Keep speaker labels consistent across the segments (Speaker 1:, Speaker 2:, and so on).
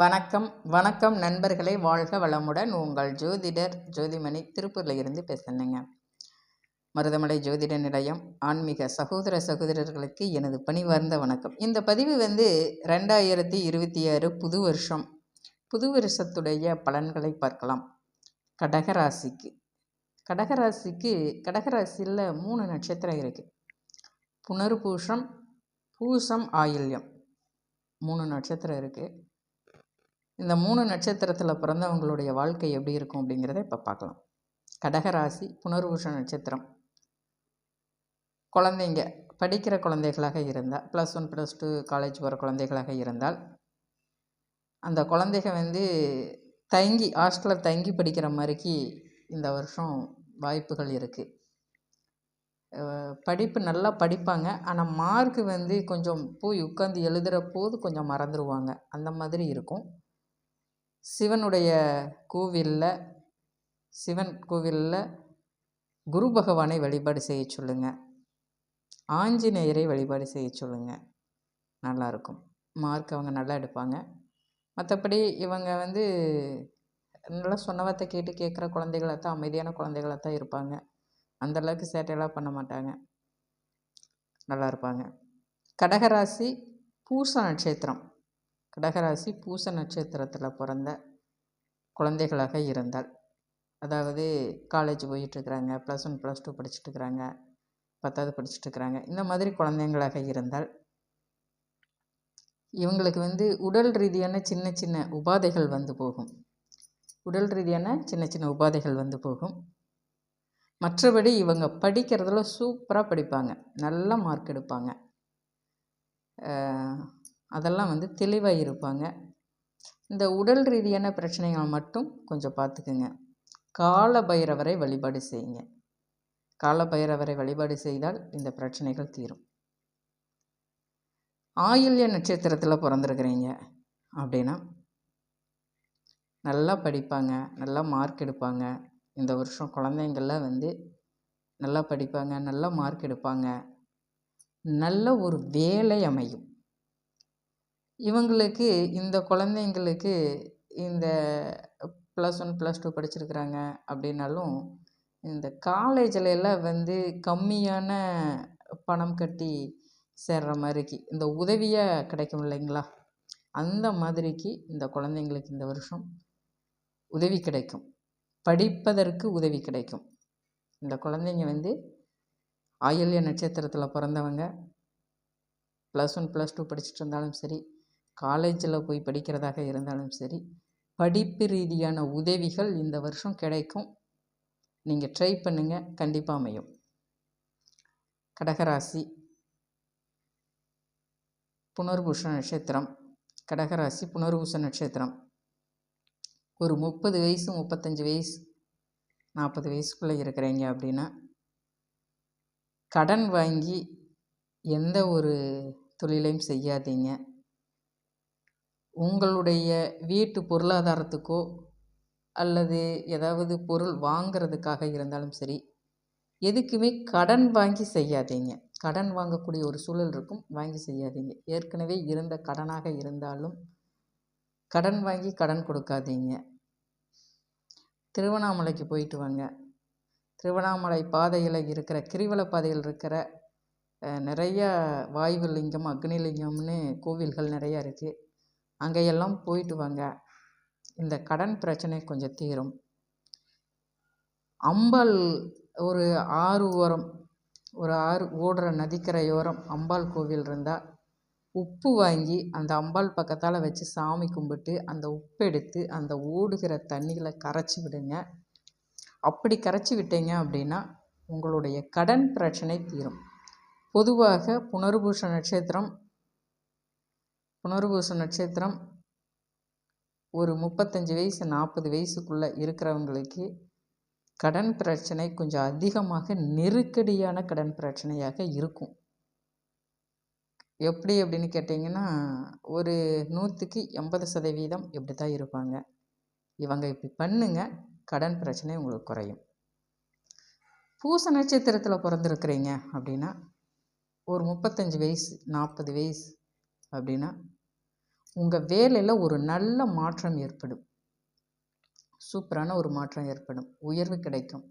Speaker 1: வணக்கம் வணக்கம் நண்பர்களை. வாழ்க வளமுடன் உங்கள் ஜோதிடர் ஜோதிமணி திருப்பூரில் இருந்து பேசுனேங்க. மருதமலை ஜோதிட நிலையம் ஆன்மீக சகோதர சகோதரர்களுக்கு எனது பணிவார்ந்த வணக்கம். இந்த பதிவு வந்து ரெண்டாயிரத்தி இருபத்தி ஆறு புது வருஷம். புது வருஷத்துடைய பலன்களை பார்க்கலாம். கடகராசிக்கு. கடகராசிக்கு கடகராசியில் மூணு நட்சத்திரம் இருக்குது புனர்பூஷம் பூசம் ஆயில்யம். மூணு நட்சத்திரம் இருக்குது இந்த மூணு நட்சத்திரத்தில் பிறந்தவங்களுடைய வாழ்க்கை எப்படி இருக்கும் அப்படிங்கிறத இப்போ பார்க்கலாம். கடகராசி புனர்வூஷ நட்சத்திரம். குழந்தைங்க படிக்கிற குழந்தைகளாக இருந்தால் plus one plus two college போகிற குழந்தைகளாக இருந்தால் அந்த குழந்தைக வந்து தங்கி ஹாஸ்டலில் தங்கி படிக்கிற மாதிரிக்கு இந்த வருஷம் வாய்ப்புகள் இருக்குது படிப்பு நல்லா படிப்பாங்க. ஆனால் மார்க்கு வந்து கொஞ்சம் போய் உட்காந்து எழுதுகிற போது கொஞ்சம் மறந்துடுவாங்க அந்த மாதிரி இருக்கும். சிவனுடைய கோவிலில் சிவன் கோவிலில் குரு பகவானை வழிபாடு செய்ய சொல்லுங்கள் ஆஞ்சநேயரை வழிபாடு செய்ய சொல்லுங்கள் நல்லாயிருக்கும் மார்க் அவங்க நல்லா எடுப்பாங்க. மற்றபடி இவங்க வந்து நல்லா சொன்னவத்தை கேட்டு கேட்குற குழந்தைகளாக தான் அமைதியான குழந்தைகளாக தான் இருப்பாங்க அந்தளவுக்கு சேட்டையெல்லாம் பண்ண மாட்டாங்க. நல்லா இருப்பாங்க கடகராசி பூச நட்சத்திரம். கடகராசி பூச நட்சத்திரத்தில் பிறந்த குழந்தைகளாக இருந்தால் அதாவது காலேஜ் போயிட்டுருக்குறாங்க ப்ளஸ் ஒன் ப்ளஸ் டூ படிச்சுட்டுருக்குறாங்க பத்தாவது படிச்சிட்டுருக்குறாங்க இந்த மாதிரி குழந்தைங்களாக இருந்தால் இவங்களுக்கு வந்து உடல் ரீதியான சின்ன சின்ன உபாதைகள் வந்து போகும். உடல் ரீதியான சின்ன சின்ன உபாதைகள் வந்து போகும். மற்றபடி இவங்க படிக்கிறதுல சூப்பராக படிப்பாங்க. நல்ல மார்க் எடுப்பாங்க. அதெல்லாம் வந்து தெளிவாக இருப்பாங்க. இந்த உடல் ரீதியான பிரச்சனைகள் மட்டும் கொஞ்சம் பார்த்துக்குங்க. கால பைரவரை வழிபாடு செய்யுங்க. கால பைரவரை வழிபாடு செய்தால் இந்த பிரச்சனைகள் தீரும். ஆயுள்ய நட்சத்திரத்தில் பிறந்திருக்கிறீங்க அப்படின்னா நல்லா படிப்பாங்க நல்லா மார்க் எடுப்பாங்க. இந்த வருஷம் குழந்தைங்கள்லாம் வந்து நல்லா படிப்பாங்க நல்லா மார்க் எடுப்பாங்க. நல்ல ஒரு வேலை அமையும். இவங்களுக்கு இந்த குழந்தைங்களுக்கு இந்த ப்ளஸ் ஒன் ப்ளஸ் டூ படிச்சிருக்கிறாங்க அப்படின்னாலும் இந்த காலேஜில் எல்லாம் வந்து கம்மியான பணம் கட்டி சேர்கிற மாதிரிக்கு இந்த உதவியாக கிடைக்கும் இல்லைங்களா? அந்த மாதிரிக்கு இந்த குழந்தைங்களுக்கு இந்த வருஷம் உதவி கிடைக்கும். படிப்பதற்கு உதவி கிடைக்கும். இந்த குழந்தைங்க வந்து ஆயில்ய நட்சத்திரத்தில் பிறந்தவங்க. ப்ளஸ் ஒன் ப்ளஸ் டூ படிச்சுட்டு இருந்தாலும் சரி காலேஜில் போய் படிக்கிறதாக இருந்தாலும் சரி படிப்பு ரீதியான உதவிகள் இந்த வருஷம் கிடைக்கும். நீங்கள் ட்ரை பண்ணுங்கள் கண்டிப்பாக அமையும். கடகராசி. புனர்பூஷ நட்சத்திரம். கடகராசி புனர்பூச நட்சத்திரம். ஒரு முப்பது வயசு முப்பத்தஞ்சு வயசு நாற்பது வயசுக்குள்ளே இருக்கிறீங்க அப்படின்னா கடன் வாங்கி எந்த ஒரு தொழிலையும் செய்யாதீங்க. உங்களுடைய வீட்டு பொருளாதாரத்துக்கோ அல்லது ஏதாவது பொருள் வாங்கிறதுக்காக இருந்தாலும் சரி எதுக்குமே கடன் வாங்கி செய்யாதீங்க. கடன் வாங்கக்கூடிய ஒரு சூழல் இருக்கும் வாங்கி செய்யாதீங்க. ஏற்கனவே இருந்த கடனாக இருந்தாலும் கடன் வாங்கி கடன் கொடுக்காதீங்க. திருவண்ணாமலைக்கு போயிட்டு வாங்க. திருவண்ணாமலை பாதையில் இருக்கிற கிரிவல பாதையில் இருக்கிற நிறைய வாயுலிங்கம் அக்னிலிங்கம்னு அக்னி லிங்கம்னு கோவில்கள் நிறையா இருக்குது அங்கேயெல்லாம் போயிட்டு வாங்க. இந்த கடன் பிரச்சனை கொஞ்சம் தீரும். அம்பாள் ஒரு ஆறு ஓரம் ஒரு ஆறு ஓடுற நதிக்கரையோரம் அம்பாள் கோவில் இருந்தால் உப்பு வாங்கி அந்த அம்பாள் பக்கத்தால் வச்சு சாமி கும்பிட்டு அந்த உப்பு எடுத்து அந்த ஓடுகிற தண்ணியில் கரைச்சி விடுங்க. அப்படி கரைச்சி விட்டீங்க அப்படின்னா உங்களுடைய கடன் பிரச்சனை தீரும். பொதுவாக புனர்பூஷ நட்சத்திரம் புனர்பூச நட்சத்திரம் ஒரு முப்பத்தஞ்சு வயசு நாற்பது வயசுக்குள்ளே இருக்கிறவங்களுக்கு கடன் பிரச்சனை கொஞ்சம் அதிகமாக நெருக்கடியான கடன் பிரச்சனையாக இருக்கும். எப்படி அப்படின்னு கேட்டிங்கன்னா ஒரு நூற்றுக்கு எண்பது சதவீதம் இப்படி தான் இருப்பாங்க. இவங்க இப்படி பண்ணுங்க கடன் பிரச்சனை உங்களுக்கு குறையும். பூச நட்சத்திரத்தில் பிறந்திருக்கிறீங்க அப்படின்னா ஒரு முப்பத்தஞ்சு வயசு நாற்பது வயசு அப்படின்னா உங்கள் வேலையில் ஒரு நல்ல மாற்றம் ஏற்படும். சூப்பரான ஒரு மாற்றம் ஏற்படும். உயர்வு கிடைக்கும்.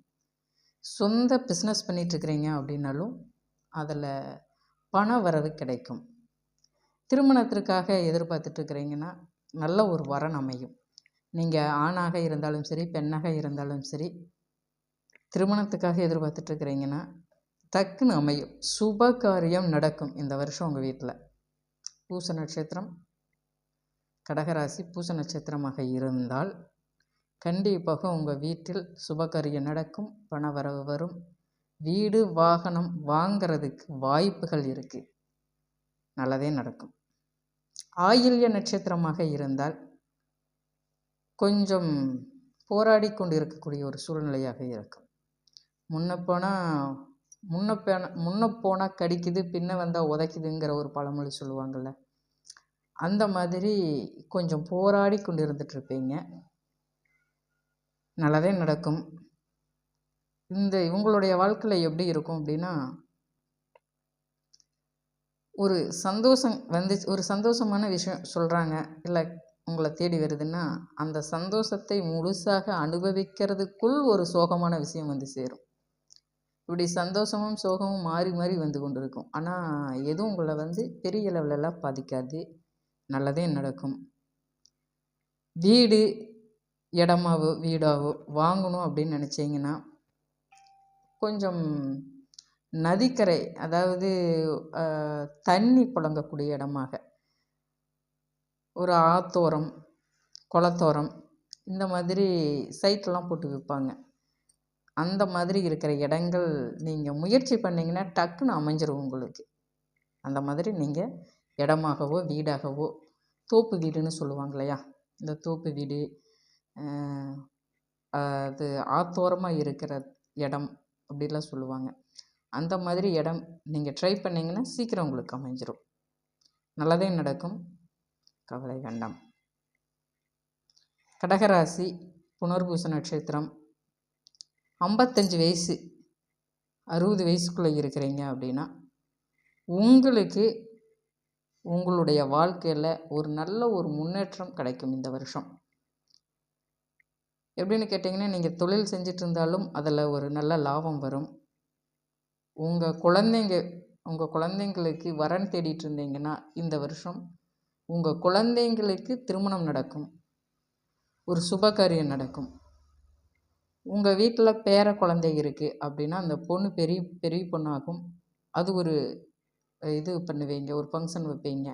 Speaker 1: சொந்த பிஸ்னஸ் பண்ணிகிட்ருக்கிறீங்க அப்படின்னாலும் அதில் பண வரவு கிடைக்கும். திருமணத்திற்காக எதிர்பார்த்துட்ருக்கிறீங்கன்னா நல்ல ஒரு வரன் அமையும். நீங்கள் ஆணாக இருந்தாலும் சரி பெண்ணாக இருந்தாலும் சரி திருமணத்துக்காக எதிர்பார்த்துட்ருக்கிறீங்கன்னா டக்குன்னு அமையும். சுப காரியம் நடக்கும் இந்த வருஷம் உங்கள் வீட்டில் பூச நட்சத்திரம். கடகராசி பூச நட்சத்திரமாக இருந்தால் கண்டிப்பாக உங்கள் வீட்டில் சுபகாரியம் நடக்கும் பண வரவு வரும். வீடு வாகனம் வாங்கிறதுக்கு வாய்ப்புகள் இருக்குது நல்லதே நடக்கும். ஆயில்ய நட்சத்திரமாக இருந்தால் கொஞ்சம் போராடி கொண்டு இருக்கக்கூடிய ஒரு சூழ்நிலையாக இருக்கும். முன்ன போனால் முன்ன போன முன்ன போனால் கடிக்குது பின்ன வந்தால் உதைக்குதுங்கிற ஒரு பழமொழி சொல்லுவாங்கள்ல அந்த மாதிரி கொஞ்சம் போராடி கொண்டு இருந்துகிட்ருப்பீங்க நல்லதே நடக்கும். இந்த இவங்களுடைய வாழ்க்கையில் எப்படி இருக்கும் அப்படின்னா ஒரு சந்தோஷம் வந்து ஒரு சந்தோஷமான விஷயம் சொல்கிறாங்க இல்லை உங்களை தேடி வருதுன்னா அந்த சந்தோஷத்தை முழுசாக அனுபவிக்கிறதுக்குள் ஒரு சோகமான விஷயம் வந்து சேரும். இப்படி சந்தோஷமும் சோகமும் மாறி மாறி வந்து கொண்டு இருக்கும் ஆனால் எதுவும் உங்களை வந்து பெரிய லெவலெல்லாம் பாதிக்காது. நல்லதே நடக்கும். வீடு இடமாவோ வீடாவோ வாங்கணும் அப்படின்னு நினச்சிங்கன்னா கொஞ்சம் நதிக்கரை அதாவது தண்ணி புழங்கக்கூடிய இடமாக ஒரு ஆத்தோரம் குளத்தோரம் இந்த மாதிரி சைட்லாம் போட்டு விற்பாங்க. அந்த மாதிரி இருக்கிற இடங்கள் நீங்கள் முயற்சி பண்ணிங்கன்னா டக்குன்னு அமைஞ்சிரும் உங்களுக்கு. அந்த மாதிரி நீங்கள் இடமாகவோ வீடாகவோ தோப்பு வீடுன்னு சொல்லுவாங்க இல்லையா? இந்த தோப்பு வீடு அது ஆத்தோரமாக இருக்கிற இடம் அப்படிலாம் சொல்லுவாங்க. அந்த மாதிரி இடம் நீங்கள் ட்ரை பண்ணிங்கன்னா சீக்கிரம் உங்களுக்கு அமைஞ்சிரும். நல்லதே நடக்கும். கவலை வேண்டாம். கடகராசி புனர்பூச நட்சத்திரம். ஐம்பத்தஞ்சு வயசு அறுபது வயசுக்குள்ளே இருக்கிறீங்க அப்படின்னா உங்களுக்கு உங்களுடைய வாழ்க்கையில் ஒரு நல்ல ஒரு முன்னேற்றம் கிடைக்கும் இந்த வருஷம். எப்படின்னு கேட்டிங்கன்னா நீங்கள் தொழில் செஞ்சிட்டு இருந்தாலும் அதில் ஒரு நல்ல லாபம் வரும். உங்கள் குழந்தைங்க உங்கள் குழந்தைங்களுக்கு வரன் தேடிட்டு இருந்தீங்கன்னா இந்த வருஷம் உங்கள் குழந்தைங்களுக்கு திருமணம் நடக்கும். ஒரு சுபகாரியம் நடக்கும். உங்கள் வீட்டில் பேர குழந்தை இருக்குது அப்படின்னா அந்த பொண்ணு பெரிய பெரிய பொண்ணாகும். அது ஒரு இது பண்ணுவீங்க ஒரு ஃபங்க்ஷன் வைப்பீங்க.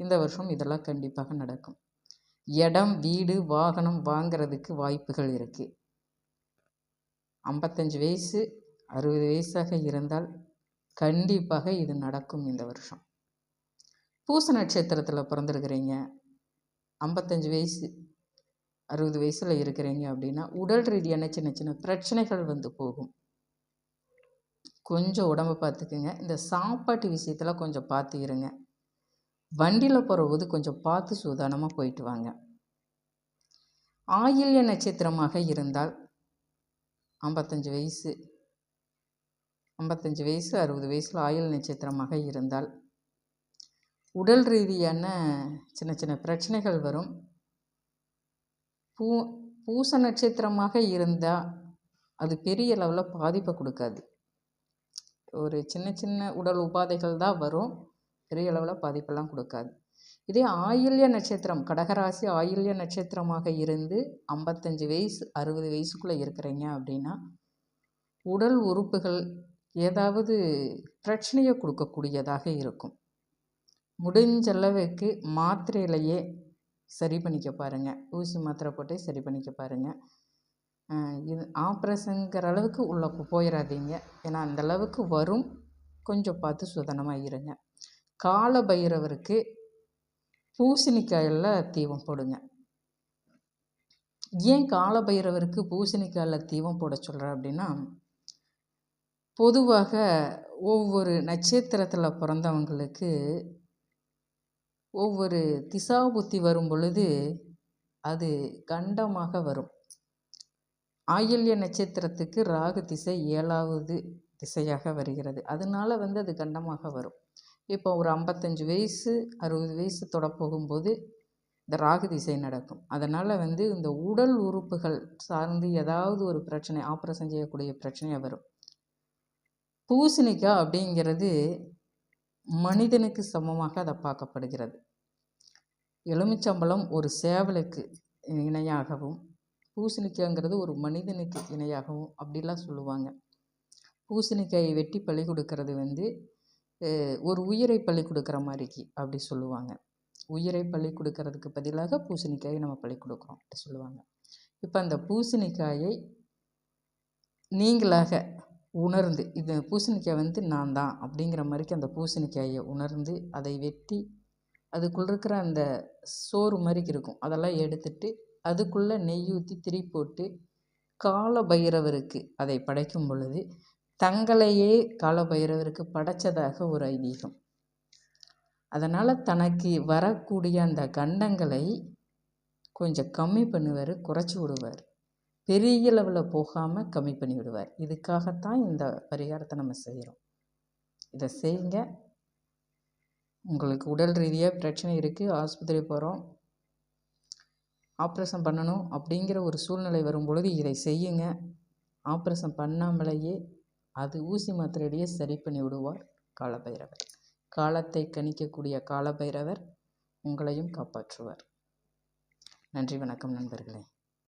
Speaker 1: இந்த வருஷம் இதெல்லாம் கண்டிப்பாக நடக்கும். இடம் வீடு வாகனம் வாங்கிறதுக்கு வாய்ப்புகள் இருக்குது ஐம்பத்தஞ்சு வயசு அறுபது வயசாக இருந்தால் கண்டிப்பாக இது நடக்கும் இந்த வருஷம். பூச நட்சத்திரத்தில் பிறந்திருக்கிறீங்க. ஐம்பத்தஞ்சு வயசு அறுபது வயசில் இருக்கிறீங்க அப்படின்னா உடல் ரீதியான சின்ன சின்ன பிரச்சனைகள் வந்து போகும். கொஞ்சம் உடம்பை பார்த்துக்குங்க இந்த சாப்பாட்டு விஷயத்தில் கொஞ்சம் பார்த்து இருங்க. வண்டியில் போகிறபோது கொஞ்சம் பார்த்து சூதானமாக போயிட்டு வாங்க. ஆயில்ய நட்சத்திரமாக இருந்தால் ஐம்பத்தஞ்சு வயசு ஐம்பத்தஞ்சு வயசு அறுபது வயசில் ஆயுள் நட்சத்திரமாக இருந்தால் உடல் ரீதியான சின்ன சின்ன பிரச்சனைகள் வரும். பூ பூச நட்சத்திரமாக இருந்தால் அது பெரிய லெவலில் பாதிப்பை கொடுக்காது. ஒரு சின்ன சின்ன உடல் உபாதைகள் தான் வரும். பெரிய அளவில் பாதிப்பெல்லாம் கொடுக்காது. இதே ஆயில்ய நட்சத்திரம் கடகராசி ஆயில்ய நட்சத்திரமாக இருந்து ஐம்பத்தஞ்சு வயசு அறுபது வயசுக்குள்ளே இருக்கிறீங்க அப்படின்னா உடல் உறுப்புகள் ஏதாவது பிரச்சனையை கொடுக்கக்கூடியதாக இருக்கும். முடிஞ்சளவுக்கு மாத்திரையிலேயே சரி பண்ணிக்க பாருங்கள் ஊசி மாத்திரை போட்டு சரி பண்ணிக்க பாருங்கள் இது ஆப்ரேஷனுங்கிற அளவுக்கு உள்ளே போயிடாதீங்க ஏன்னா அந்த அளவுக்கு வரும். கொஞ்சம் பார்த்து சுதனமாக இருங்க. கால பைரவருக்கு பூசணிக்காயில் தீபம் போடுங்க. ஏன் கால பைரவருக்கு பூசணிக்காயில் தீபம் போட சொல்கிறேன் அப்படின்னா பொதுவாக ஒவ்வொரு நட்சத்திரத்தில் பிறந்தவங்களுக்கு ஒவ்வொரு திசா புத்தி வரும் பொழுது அது கண்டமாக வரும். ஆயில்ய நட்சத்திரத்துக்கு ராகு திசை ஏழாவது திசையாக வருகிறது. அதனால வந்து அது கண்டமாக வரும். இப்போ ஒரு ஐம்பத்தஞ்சு வயசு அறுபது வயசு தொட போகும்போது இந்த ராகு திசை நடக்கும். அதனால் வந்து இந்த உடல் உறுப்புகள் சார்ந்து ஏதாவது ஒரு பிரச்சனை ஆப்ரேஷன் செய்யக்கூடிய பிரச்சனையாக வரும். பூசணிக்காய் அப்படிங்கிறது மனிதனுக்கு சமமாக அதை பார்க்கப்படுகிறது. எலுமிச்சம்பழம் ஒரு சேவலுக்கு இணையாகவும் பூசணிக்காய்ங்கிறது ஒரு மனிதனுக்கு இணையாகவும் அப்படிலாம் சொல்லுவாங்க. பூசணிக்காயை வெட்டி பழி கொடுக்கறது வந்து ஒரு உயிரை பழி கொடுக்குற மாதிரிக்கு அப்படி சொல்லுவாங்க. உயிரை பழி கொடுக்கறதுக்கு பதிலாக பூசணிக்காயை நம்ம பழி கொடுக்குறோம் அப்படி சொல்லுவாங்க. இப்போ அந்த பூசணிக்காயை நீங்களாக உணர்ந்து இது பூசணிக்காய் வந்து நான் தான் அப்படிங்கிற மாதிரிக்கு அந்த பூசணிக்காயை உணர்ந்து அதை வெட்டி அதுக்குள்ளே இருக்கிற அந்த சோறு மாதிரி இருக்கும். அதெல்லாம் எடுத்துட்டு அதுக்குள்ளே நெய் ஊற்றி திரி போட்டு கால பைரவருக்கு அதை படைக்கும் பொழுது தங்களையே கால பைரவருக்கு படைச்சதாக ஒரு ஐதீகம். அதனால் தனக்கு வரக்கூடிய அந்த கண்டங்களை கொஞ்சம் கம்மி பண்ணுவார் குறைச்சி விடுவார். பெரிய லெவலில் போகாமல் கம்மி பண்ணி விடுவார். இதுக்காகத்தான் இந்த பரிகாரத்தை நம்ம செய்கிறோம் இதை செய்யுங்க. உங்களுக்கு உடல் ரீதியாக பிரச்சனை இருக்குது ஆஸ்பத்திரி போகிறோம் ஆப்ரேஷன் பண்ணணும் அப்படிங்கிற ஒரு சூழ்நிலை வரும்பொழுது இதை செய்யுங்க. ஆப்ரேஷன் பண்ணாமலேயே அது ஊசி மாத்திரையிலேயே சரி பண்ணி விடுவார் காலபைரவர். காலத்தை கணிக்கக்கூடிய காலபைரவர் உங்களையும் காப்பாற்றுவார். நன்றி வணக்கம் நண்பர்களே.